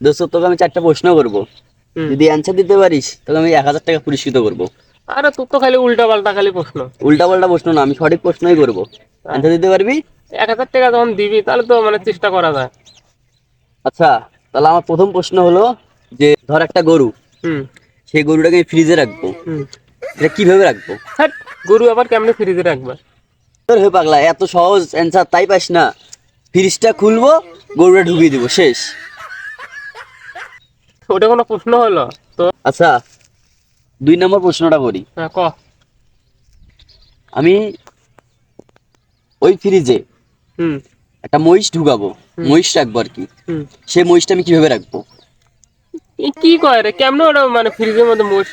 দোস্ত তোকে আমি চারটা প্রশ্ন করব। যদি অ্যান্সার দিতে পারিস তোকে আমি এক হাজার টাকা পুরস্কৃত করব। আরে তোর তো খালি উল্টা পাল্টা খালি প্রশ্ন। উল্টা পাল্টা প্রশ্ন না আমি সঠিক প্রশ্নই করব। অ্যান্সার দিতে পারবি? এক হাজার টাকা যখন দিবি তাহলে তো মানে চেষ্টা করা যায়। আচ্ছা তাহলে আমার প্রথম প্রশ্ন হলো যে ধর একটা গরু। হুম। সেই গরুটাকে আমি ফ্রিজে রাখব। এটা কীভাবে রাখব? হ্যাট গরু আবার কেমনে ফ্রিজে রাখবে? তোর হে পাগলা এত সহজ অ্যান্সার তাই পাস না। ফ্রিজটা খুলবো গরুটা ঢুকিয়ে দিব শেষ। ওটা কোনো প্রশ্ন হলো? তো আচ্ছা দুই নম্বর প্রশ্নটা করি। হ্যাঁ ক? আমি ওই ফ্রিজে হুম। একটা মহিষ ঢুকাবো মহিষ রাখব আর কি। হুম। সেই মহিষটা আমি কীভাবে রাখব? কি কয় রে? কেমনে ওটা মানে ফ্রিজের মধ্যে মোষ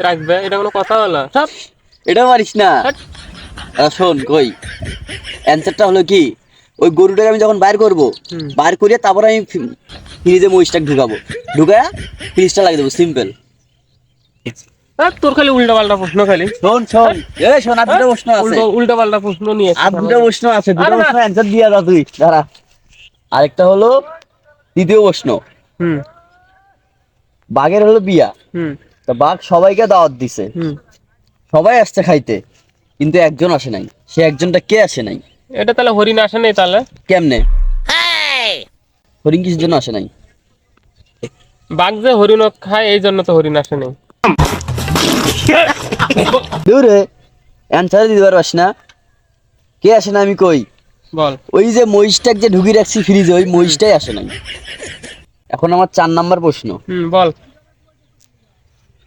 রাখবে? এটা কোনো কথা হলো? সব এটা পারিস না। আহ, শোন কই? অ্যান্সারটা হলো কি? ওই গরুটাকে আমি যখন বাইর করব। বাইর করে তারপর আমি ফ্রিজে মহিষটাকে ঢুকাবো। ঢুকায়া ফ্রিজটা লাগিয়ে দেবো সিম্পল হ্যাঁ, তোর খালি উল্টা পাল্টা প্রশ্ন খালি। শোন শোন। এ শোন আর দুটো প্রশ্ন আছে। উল্টা পাল্টা প্রশ্ন নিয়ে আর দুটো প্রশ্ন আছে দুটো আরে প্রশ্ন অ্যান্সার দিয়ে দাও তুই দাঁড়া। আরেকটা হলো তৃতীয় প্রশ্ন। হুম। বাঘের হলো বিয়া। হুম। তা বাঘ সবাইকে দাওয়াত দিছে। হুম। সবাই আসছে খাইতে কিন্তু একজন আসে নাই। সে একজনটা কে আসে নাই? এটা তাহলে হরিণ আসে নাই তাহলে? কেমনে? হরিণ কিসের জন্য আসে নাই? বাঘ যে হরিণ খায় এই জন্য তো হরিণ আসে নেই। দূরে অ্যান্সার দিতে পারবাস না। কে আসে না আমি কই? বল। ওই যে মহিষটাকে যে ঢুকি রাখছি ফ্রিজে ওই মহিষটাই আসে নাই। এখন আমার চার নাম্বার প্রশ্ন। হুম বল।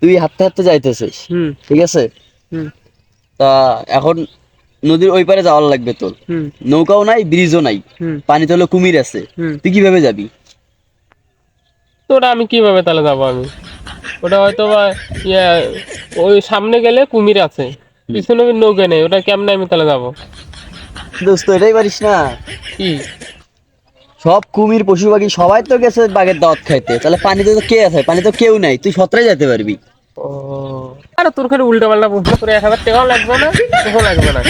তুই হাঁটতে হাঁটতে যাইতেছিস হুম। ঠিক আছে? হুম। তা এখন নদীর ওই পারে যাওয়ার লাগবে তোর। নৌকাও নাই ব্রিজও নাই। হুম। পানিতে হলো কুমির আছে। তুই কীভাবে যাবি? তো ওটা আমি কীভাবে তাহলে যাব আমি? ওটা হয়তো বা ইয়ে ওই সামনে গেলে কুমির আছে। পিছনে নৌকে নেই ওটা কেমনে আমি তাহলে যাব? দোস্ত এটাই পারিস না? কি? সব কুমির পশু পাখি সবাই তো গেছে বাঘের দাওয়াত খাইতে। তাহলে পানিতে তো কে আছে? পানি তো কেউ নাই তুই সতরাই যেতে পারবি। ও। তোর খালি উল্টা পাল্টা প্রশ্ন করে এক হাজার টাকাও লাগবে না তখন লাগবে না।